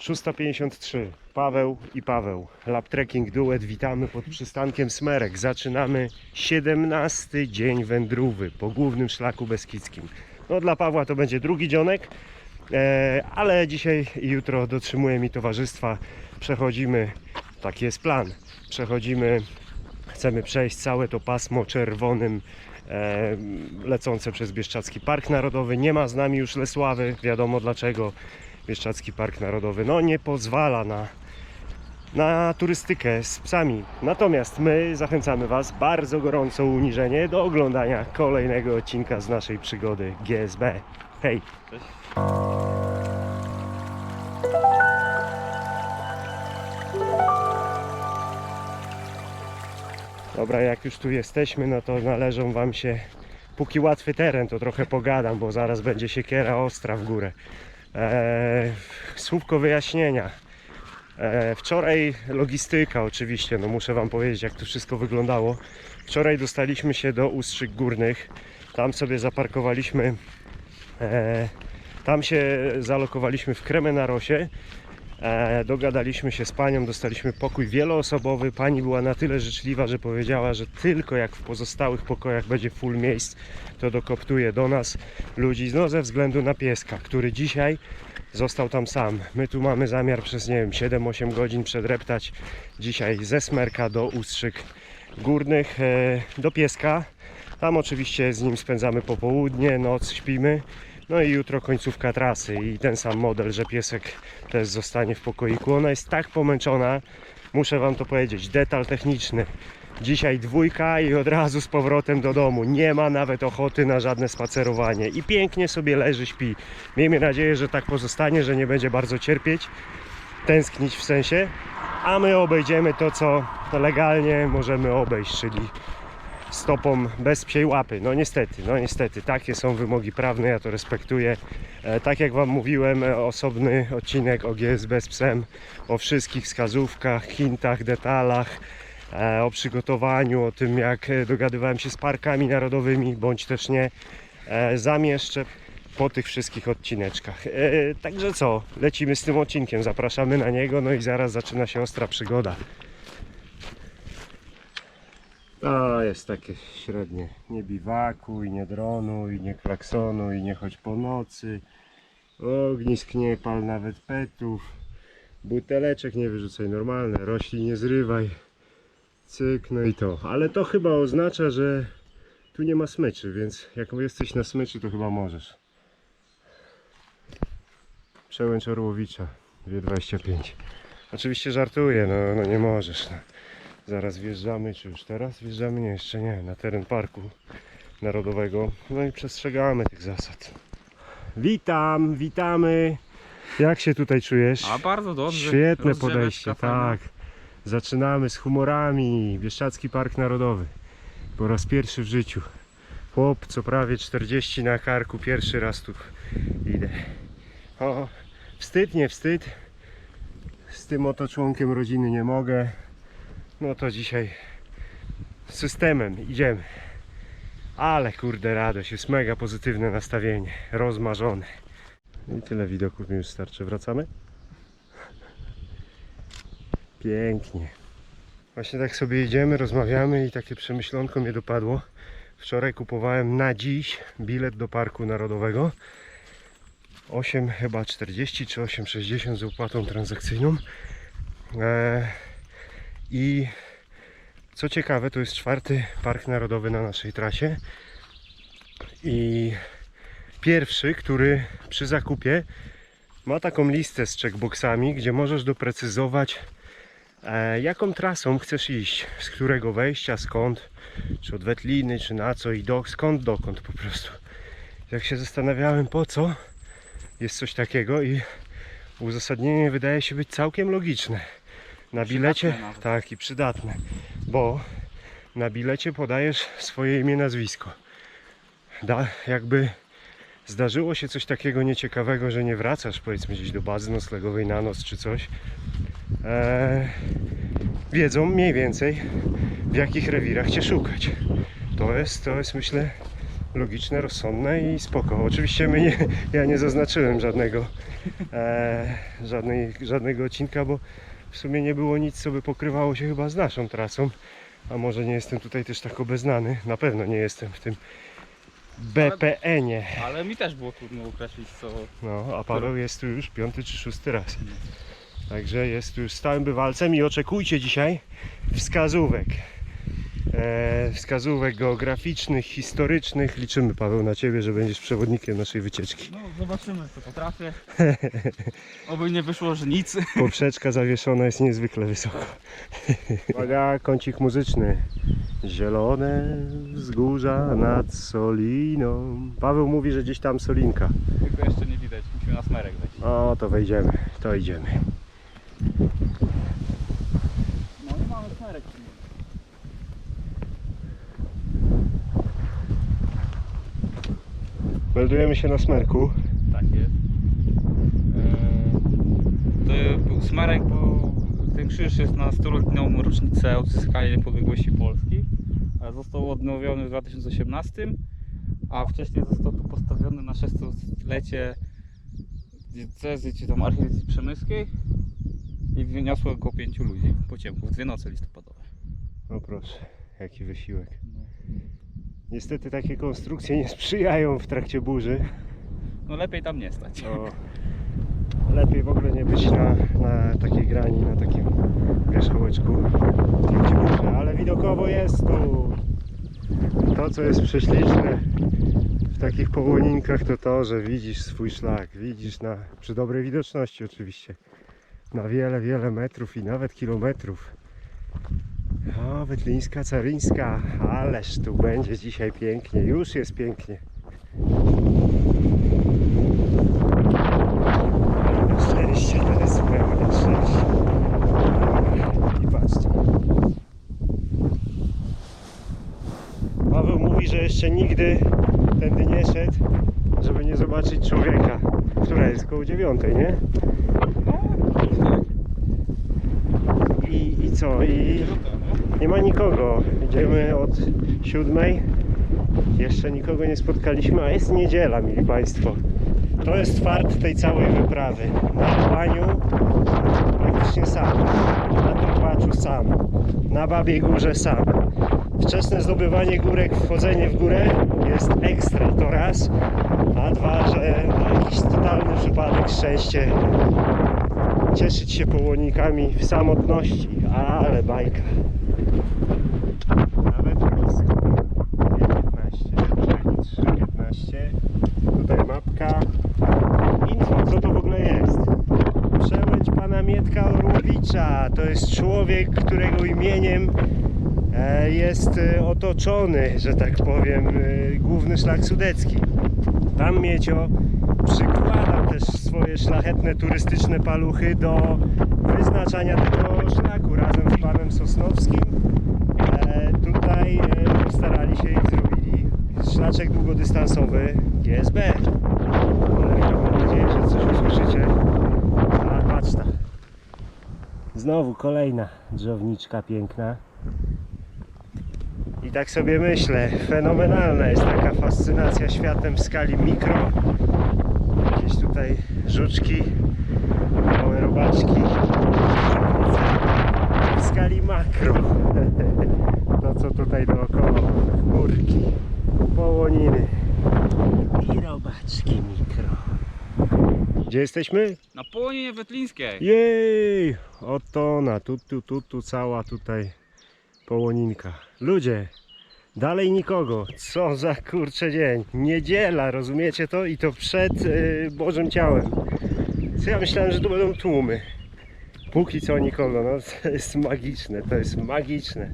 653. Paweł i Paweł. Lab Trekking Duet. Witamy pod przystankiem Smerek. Zaczynamy 17 dzień wędrówy po głównym szlaku beskidzkim. No dla Pawła to będzie drugi dzionek, e, ale dzisiaj i jutro dotrzymuje mi towarzystwa. Przechodzimy, taki jest plan, przechodzimy, chcemy przejść całe to pasmo czerwonym e, lecące przez Bieszczadzki Park Narodowy. Nie ma z nami już Lesławy, wiadomo dlaczego. Bieszczadzki Park Narodowy no nie pozwala na, na turystykę z psami. Natomiast my zachęcamy Was bardzo gorąco uniżenie do oglądania kolejnego odcinka z naszej przygody GSB. Hej! Dobra, jak już tu jesteśmy, no to należą Wam się, póki łatwy teren, to trochę pogadam, bo zaraz będzie siekiera ostra w górę. Eee, słówko wyjaśnienia. Eee, wczoraj logistyka oczywiście, no muszę Wam powiedzieć jak to wszystko wyglądało. Wczoraj dostaliśmy się do Ustrzyk Górnych, tam sobie zaparkowaliśmy, eee, tam się zalokowaliśmy w Kremenarosie. E, dogadaliśmy się z panią, dostaliśmy pokój wieloosobowy. Pani była na tyle życzliwa, że powiedziała, że tylko jak w pozostałych pokojach będzie full miejsc, to dokoptuje do nas ludzi, no ze względu na pieska, który dzisiaj został tam sam. My tu mamy zamiar przez, nie wiem, 7-8 godzin przedreptać dzisiaj ze Smerka do Ustrzyk Górnych, e, do pieska. Tam oczywiście z nim spędzamy popołudnie, noc śpimy. No i jutro końcówka trasy i ten sam model, że piesek też zostanie w pokoiku. Ona jest tak pomęczona, muszę Wam to powiedzieć, detal techniczny. Dzisiaj dwójka i od razu z powrotem do domu. Nie ma nawet ochoty na żadne spacerowanie i pięknie sobie leży, śpi. Miejmy nadzieję, że tak pozostanie, że nie będzie bardzo cierpieć, tęsknić w sensie, a my obejdziemy to, co legalnie możemy obejść, czyli stopą bez psiej łapy. No niestety, no niestety, takie są wymogi prawne, ja to respektuję. E, tak jak Wam mówiłem, e, osobny odcinek o GSB z psem, o wszystkich wskazówkach, hintach, detalach, e, o przygotowaniu, o tym jak dogadywałem się z parkami narodowymi, bądź też nie, zamieszczę po tych wszystkich odcineczkach. Także co, lecimy z tym odcinkiem, zapraszamy na niego, no i zaraz zaczyna się ostra przygoda. To jest takie średnie. Nie biwakuj, nie dronuj, nie klaksonuj, nie chodź po nocy. Ognisk nie pal nawet petów. Buteleczek nie wyrzucaj normalne, roślin nie zrywaj. Cyk, no i to. Ale to chyba oznacza, że tu nie ma smyczy, więc jak jesteś na smyczy, to chyba możesz. Przełęcz Orłowicza, 2,25. Oczywiście żartuję, no, no nie możesz. No. Zaraz wjeżdżamy, czy już teraz wjeżdżamy? Nie, jeszcze nie, na teren Parku Narodowego. No i przestrzegamy tych zasad. Witam, witamy. Jak się tutaj czujesz? A bardzo dobrze. Świetne podejście, tak. Zaczynamy z humorami. Bieszczadzki Park Narodowy. Po raz pierwszy w życiu. Chłop, co prawie 40 na karku, pierwszy raz tu idę. O, wstyd, nie wstyd. Z tym oto członkiem rodziny nie mogę. No to dzisiaj systemem idziemy. Ale kurde radość, jest mega pozytywne nastawienie, rozmarzone. I tyle widoków mi już starczy. Wracamy? Pięknie. Właśnie tak sobie idziemy, rozmawiamy i takie przemyślonko mnie dopadło. Wczoraj kupowałem na dziś bilet do Parku Narodowego. 8 chyba 40 czy 8,60 z opłatą transakcyjną. Eee, I co ciekawe, to jest czwarty Park Narodowy na naszej trasie. I pierwszy, który przy zakupie ma taką listę z checkboxami, gdzie możesz doprecyzować, e, jaką trasą chcesz iść, z którego wejścia, skąd, czy od Wetliny, czy na co i do, skąd, dokąd po prostu. Jak się zastanawiałem po co jest coś takiego i uzasadnienie wydaje się być całkiem logiczne. Na bilecie, tak i przydatne, bo na bilecie podajesz swoje imię, nazwisko. Da, jakby zdarzyło się coś takiego nieciekawego, że nie wracasz powiedzmy gdzieś do bazy noclegowej na noc czy coś, e, wiedzą mniej więcej w jakich rewirach Cię szukać. To jest, to jest myślę logiczne, rozsądne i spoko. Oczywiście my nie, ja nie zaznaczyłem żadnego, e, żadnej, żadnego odcinka, bo w sumie nie było nic, co by pokrywało się chyba z naszą trasą. A może nie jestem tutaj też tak obeznany. Na pewno nie jestem w tym BPN-ie. Ale mi też było trudno określić co... No, a Paweł jest tu już piąty czy szósty raz. Także jest tu już stałym bywalcem i oczekujcie dzisiaj wskazówek. E, wskazówek geograficznych, historycznych. Liczymy Paweł na Ciebie, że będziesz przewodnikiem naszej wycieczki. No zobaczymy co potrafię. Oby nie wyszło, że nic. Poprzeczka zawieszona jest niezwykle wysoko. Uwaga, kącik muzyczny. Zielone wzgórza nad Soliną. Paweł mówi, że gdzieś tam Solinka. Tylko jeszcze nie widać, musimy na smerek wejść. O, to wejdziemy, to idziemy. No i mamy smerek. Meldujemy się na smerku. Tak jest. Eee, To był smerek, bo ten krzyż jest na 100-letnią rocznicę odzyskania niepodległości Polski. Został odnowiony w 2018, a wcześniej został tu postawiony na 600-lecie diecezy czy tam archidiecezji przemyskiej i wyniosło około 5 ludzi po ciemku w dwie noce listopadowe. O proszę, jaki wysiłek. Niestety takie konstrukcje nie sprzyjają w trakcie burzy. No lepiej tam nie stać. To lepiej w ogóle nie być na, na takiej grani, na takim wierzchołeczku w trakcie burzy. Ale widokowo jest tu. To co jest prześliczne w takich połoninkach to to, że widzisz swój szlak. Widzisz na, przy dobrej widoczności oczywiście. Na wiele, wiele metrów i nawet kilometrów. O, Wetlińska, Caryńska, ależ tu będzie dzisiaj pięknie, już jest pięknie. Szczęście to jest pełne szczęście. I patrzcie. Paweł mówi, że jeszcze nigdy tędy nie szedł, żeby nie zobaczyć człowieka. Która jest koło dziewiątej, nie? I, I co? I nie ma nikogo. Idziemy od siódmej. Jeszcze nikogo nie spotkaliśmy, a jest niedziela, mili Państwo. To jest fart tej całej wyprawy. Na Albaniu praktycznie sam. Na Trupaczu sam. Na Babiej Górze sam. Wczesne zdobywanie górek, wchodzenie w górę jest ekstra, to raz. A dwa, że jakiś totalny przypadek, szczęście. Cieszyć się połonikami w samotności, ale bajka. Nawet blisko. 15, 15. Tutaj mapka. Info, co to w ogóle jest? Przełęcz pana Mietka Orłowicza. To jest człowiek, którego imieniem e, jest e, otoczony, że tak powiem, e, główny szlak sudecki. Tam Miecio przykłada swoje szlachetne turystyczne paluchy do wyznaczania tego szlaku razem z panem Sosnowskim. E, tutaj e, postarali się i zrobili szlaczek długodystansowy GSB. Mam nadzieję, że coś usłyszycie. A patrz ta. Znowu kolejna drzowniczka piękna. I tak sobie myślę, fenomenalna jest taka fascynacja światem w skali mikro. Jakieś tutaj żuczki, małe robaczki. W skali makro. To co tutaj dookoła, górki, połoniny i robaczki mikro. Gdzie jesteśmy? Na połoninie wetlińskiej. Jej! Oto ona, tu, tu, tu, tu cała tutaj połoninka. Ludzie, dalej nikogo. Co za kurcze dzień. Niedziela, rozumiecie to? I to przed y, Bożym Ciałem. Co ja myślałem, że tu będą tłumy. Póki co nikogo, no to jest magiczne, to jest magiczne.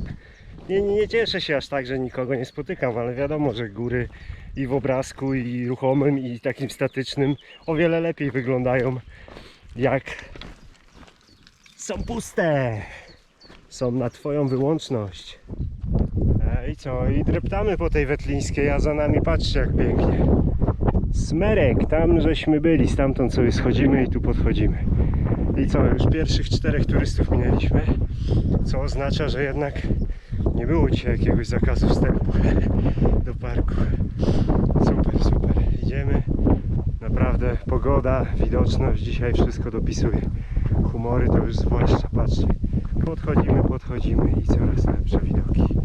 Nie, nie cieszę się aż tak, że nikogo nie spotykam, ale wiadomo, że góry i w obrazku, i ruchomym, i takim statycznym o wiele lepiej wyglądają jak są puste. Są na Twoją wyłączność. I co? I dreptamy po tej wetlińskiej, a za nami patrzcie jak pięknie. Smerek, tam żeśmy byli, stamtąd sobie schodzimy i tu podchodzimy. I co? Już pierwszych czterech turystów minęliśmy, co oznacza, że jednak nie było dzisiaj jakiegoś zakazu wstępu do parku. Super, super. Idziemy. Naprawdę pogoda, widoczność, dzisiaj wszystko dopisuje. Humory to już zwłaszcza, patrzcie. Podchodzimy, podchodzimy i coraz lepsze widoki.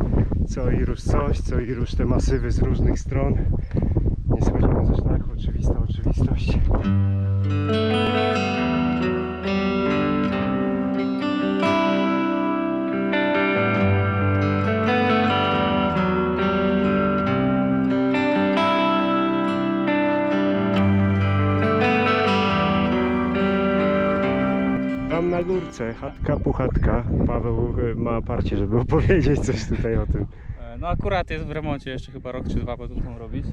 Co i róż coś, co i róż te masywy z różnych stron. Nie schodzimy ze szlaku, oczywista oczywistość. Na górce, chatka puchatka. Paweł y, ma parcie, żeby opowiedzieć coś tutaj o tym. E, No akurat jest w remoncie, jeszcze chyba rok czy dwa będą tam robić.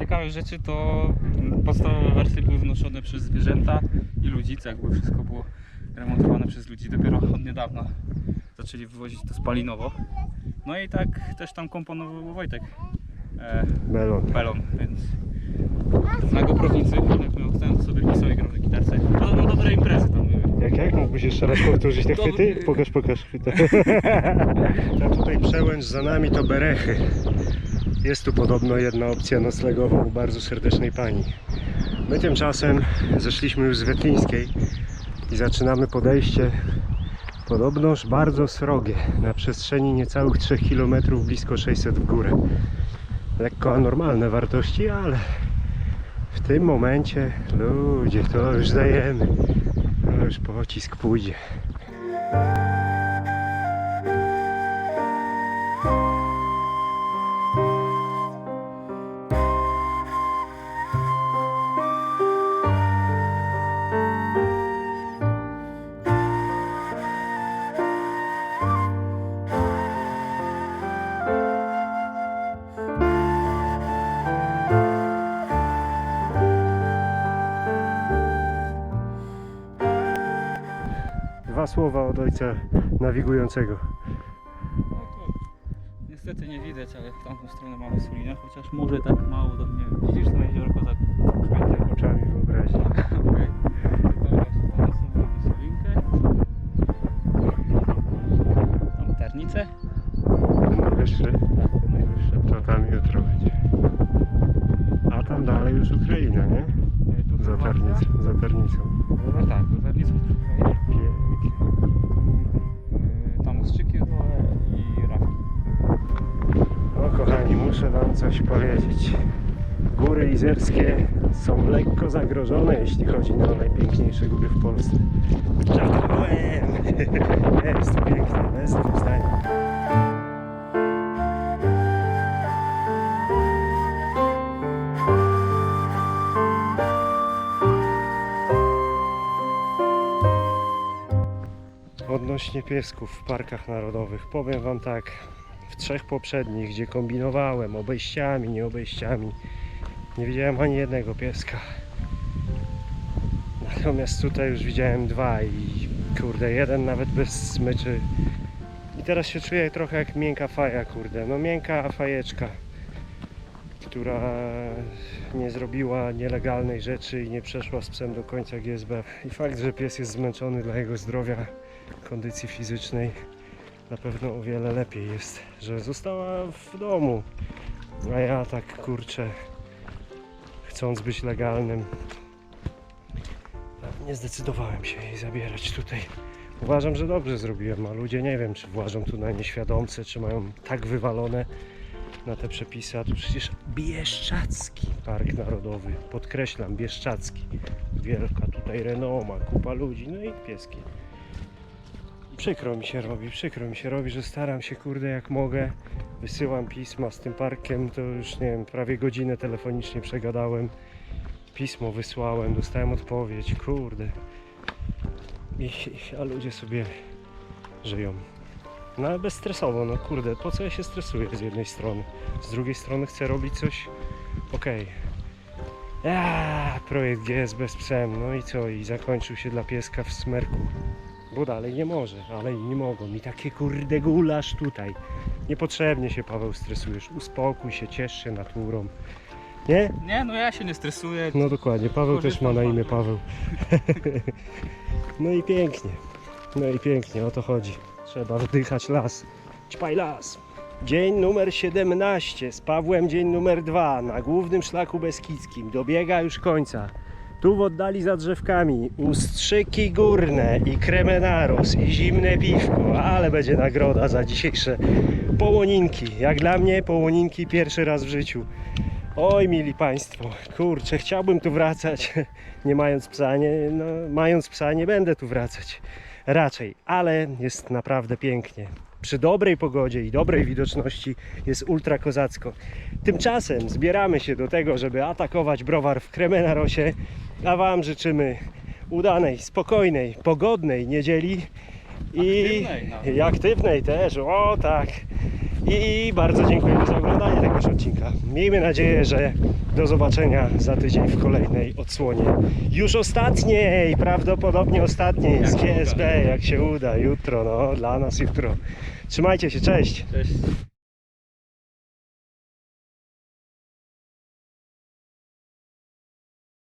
Ciekawe rzeczy to mm, podstawowe wersje były wnoszone przez zwierzęta i ludzi, co jakby wszystko było remontowane przez ludzi. Dopiero od niedawna zaczęli wywozić to spalinowo. No i tak też tam komponował Wojtek e, Melon. Belon, więc na Goprownicy, jak miał ten, sobie sobie grał na gitarce. Podobno dobre imprezy tam były. Mógłbyś jeszcze raz powtórzyć te chwyty? Pokaż, pokaż chwyty. Ta tutaj przełęcz za nami to Berechy. Jest tu podobno jedna opcja noclegowa u bardzo serdecznej pani. My tymczasem zeszliśmy już z Wetlińskiej i zaczynamy podejście podobnoż bardzo srogie. Na przestrzeni niecałych 3 km blisko 600 w górę. Lekko anormalne wartości, ale w tym momencie ludzie to już dajemy. Już pocisk pójdzie. Dwa słowa od ojca nawigującego. Niestety nie widać, ale w tamtą stronę mamy Sulinę, chociaż może tak mało, to nie wiem. Widzisz to jeziorko za? Oczami wyobraźni. Okej. Za, Tarnicą. No tak, za Ternicą trochę. Pięknie. E, Tam Ostrzyki i Rawki. No kochani, muszę wam coś powiedzieć. Góry izerskie są lekko zagrożone, jeśli chodzi o najpiękniejsze góry w Polsce. Żartowałem! Jest piękne, bez dwóch zdań. Odnośnie piesków w parkach narodowych, powiem Wam tak, w trzech poprzednich, gdzie kombinowałem obejściami, nie obejściami, nie widziałem ani jednego pieska. Natomiast tutaj już widziałem dwa i kurde, jeden nawet bez smyczy. I teraz się czuję trochę jak miękka faja, kurde, no miękka fajeczka, która nie zrobiła nielegalnej rzeczy i nie przeszła z psem do końca GSB. I fakt, że pies jest zmęczony dla jego zdrowia, kondycji fizycznej, na pewno o wiele lepiej jest, że została w domu. A ja tak kurczę, chcąc być legalnym, nie zdecydowałem się jej zabierać tutaj. Uważam, że dobrze zrobiłem, a ludzie nie wiem, czy włażą tu na nieświadomce, czy mają tak wywalone na te przepisy, a tu przecież Bieszczacki Park Narodowy, podkreślam, Bieszczacki. Wielka tutaj renoma, kupa ludzi, no i pieski. Przykro mi się robi, przykro mi się robi, że staram się kurde jak mogę. Wysyłam pisma z tym parkiem, to już nie wiem, prawie godzinę telefonicznie przegadałem. Pismo wysłałem, dostałem odpowiedź, kurde. I, a ludzie sobie żyją. No ale bezstresowo, no kurde, po co ja się stresuję z jednej strony? Z drugiej strony chcę robić coś, okej. Ja, projekt GS bez psem, no i co? I zakończył się dla pieska w smerku. Bo dalej nie może, ale inni mogą. I takie kurde gulasz tutaj. Niepotrzebnie się Paweł stresujesz. Uspokój się, ciesz się naturą. Nie? Nie, no ja się nie stresuję. No dokładnie, Paweł też ma na imię Paweł. no i pięknie. No i pięknie, o to chodzi. Trzeba wdychać las. Ćpaj las. Dzień numer 17 z Pawłem dzień numer 2 na głównym szlaku beskidzkim dobiega już końca. Tu w oddali za drzewkami ustrzyki górne i kremenaros i zimne piwko, ale będzie nagroda za dzisiejsze połoninki. Jak dla mnie połoninki pierwszy raz w życiu. Oj mili Państwo, kurczę, chciałbym tu wracać, nie mając psa, nie, no, mając psa nie będę tu wracać raczej, ale jest naprawdę pięknie. Przy dobrej pogodzie i dobrej widoczności jest ultra kozacko. Tymczasem zbieramy się do tego, żeby atakować browar w Kremenarosie, a Wam życzymy udanej, spokojnej, pogodnej niedzieli i Aktywnej i aktywnej też, o tak. I bardzo dziękujemy za oglądanie tegoż odcinka. Miejmy nadzieję, że do zobaczenia za tydzień w kolejnej odsłonie. Już ostatniej, prawdopodobnie ostatniej z. GSB, jak się uda, jutro, no dla nas jutro. Trzymajcie się, cześć! Cześć.